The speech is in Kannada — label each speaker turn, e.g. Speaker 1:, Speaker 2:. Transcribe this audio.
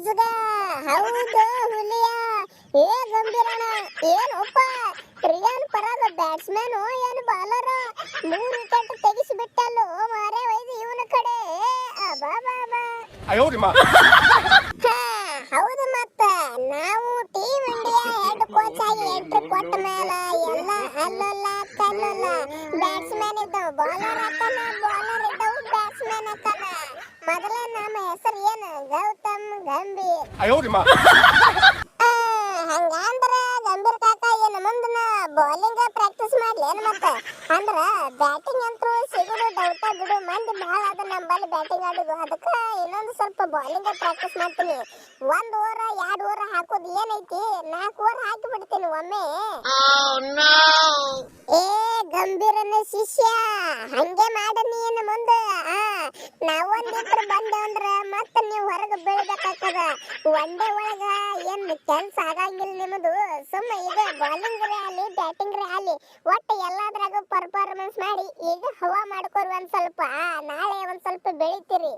Speaker 1: ಮುಜುಗ ಹೌದು ಹುಲಿಯ. ಏ ಗಂಭೀರಣ ಏನಪ್ಪ ರಿಯಾನ್ ಪರಾಗ ಬ್ಯಾಟ್ಸ್ಮನ್ ಏನು ಬಾಲರ್? ಮೂರು ವಿಕೆಟ್ ತೆಗಿಸಿ ಮಾರೇ ಒಯ್ದು ಇವನ ಕಡೆ. ಹೌದು ಮತ್ತ. ನಾವು ಟೀಮ್ ಇಂಡಿಯಾ ಹೆಡ್ ಕೋಚ್ ಆಗಿ ಎಂಟ್ರಿ ಕೊಟ್ಟ ಮೇಲೆ ಎಲ್ಲ ಅಲ್ಲಲ್ಲ ಕಲ್ಲಲ್ಲ. ಬ್ಯಾಟ್ಸ್ಮನ್ ಇದ್ದವು ಬಾಲರ್ ಹಾಕಲ್ಲ ಬಾಲರ್ ಇದ್ದವು ಬ್ಯಾಟ್ಸ್ಮನ್ ಹಾಕಲ್ಲ ಮೊದಲೇ ನಮ್ಮ ಹೆಸರು ಏನು? ಗೌತ? ಗಂಭೀರ್.
Speaker 2: ಅಯ್ಯೋ
Speaker 1: ನಿಮ್ಮ ಹಂಗಂದ್ರ ಗಂಭೀರ್ ಕಾಕ ಏನು ಮುಂದನ ಬೌಲಿಂಗ್ ಪ್ರಾಕ್ಟೀಸ್ ಮಾಡ್ಲಿ ಏನ್ ಮತ್ತ? ಅಂದ್ರ ಬ್ಯಾಟಿಂಗ್ ಅಂತೂ ಸಿಗುದು ಡೌಟ ಬಿಡು. ಮಂದಿ ಭಾಳ ಅದ ನಂಬಲ್ಲಿ ಬ್ಯಾಟಿಂಗ್ ಆಡುದು. ಅದಕ್ಕೆ ಇನ್ನೊಂದು ಸ್ವಲ್ಪ ಬೌಲಿಂಗ್ ಪ್ರಾಕ್ಟೀಸ್ ಮಾಡ್ತೀನಿ. ಒಂದ್ ಓವರ್ ಎರಡ್ ಓವರ್ ಹಾಕೋದು ಏನೈತಿ? ನಾಲ್ಕು ಓವರ್ ಹಾಕಿ ಬಿಡ್ತೀನಿ ಒಮ್ಮೆ. Oh, ಗಂಭೀರನ ಶಿಷ್ಯ. ಹಂಗೆ ಮಾಡ ನೀನು ಮುಂದೆ. ಆ ಬಂದೆ ಅಂದ್ರ ಮತ್ತ ನೀವು ಹೊರಗೆ ಬೀಳ್ಬೇಕಾಗ್ತದ. ಒಂದೇ ಒಳಗ ಏನ್ ಕೆಲ್ಸ ಆಗಂಗಿಲ್ಲ ನಿಮ್ಮದು ಸುಮ್ಮ ಈಗ ಬಾಲಿಂಗ್ ರ್ಯಾಲಿ ಬ್ಯಾಟಿಂಗ್ ರ್ಯಾಲಿ ಒಟ್ಟು ಎಲ್ಲಾದ್ರಾಗ ಪರ್ಫಾರ್ಮೆನ್ಸ್ ಮಾಡಿ ಈಗ ಹವಾ ಮಾಡ್ಕೊರಿ ಒಂದ್ ಸ್ವಲ್ಪ. ನಾಳೆ ಒಂದ್ ಸ್ವಲ್ಪ ಬೆಳಿತೀರಿ.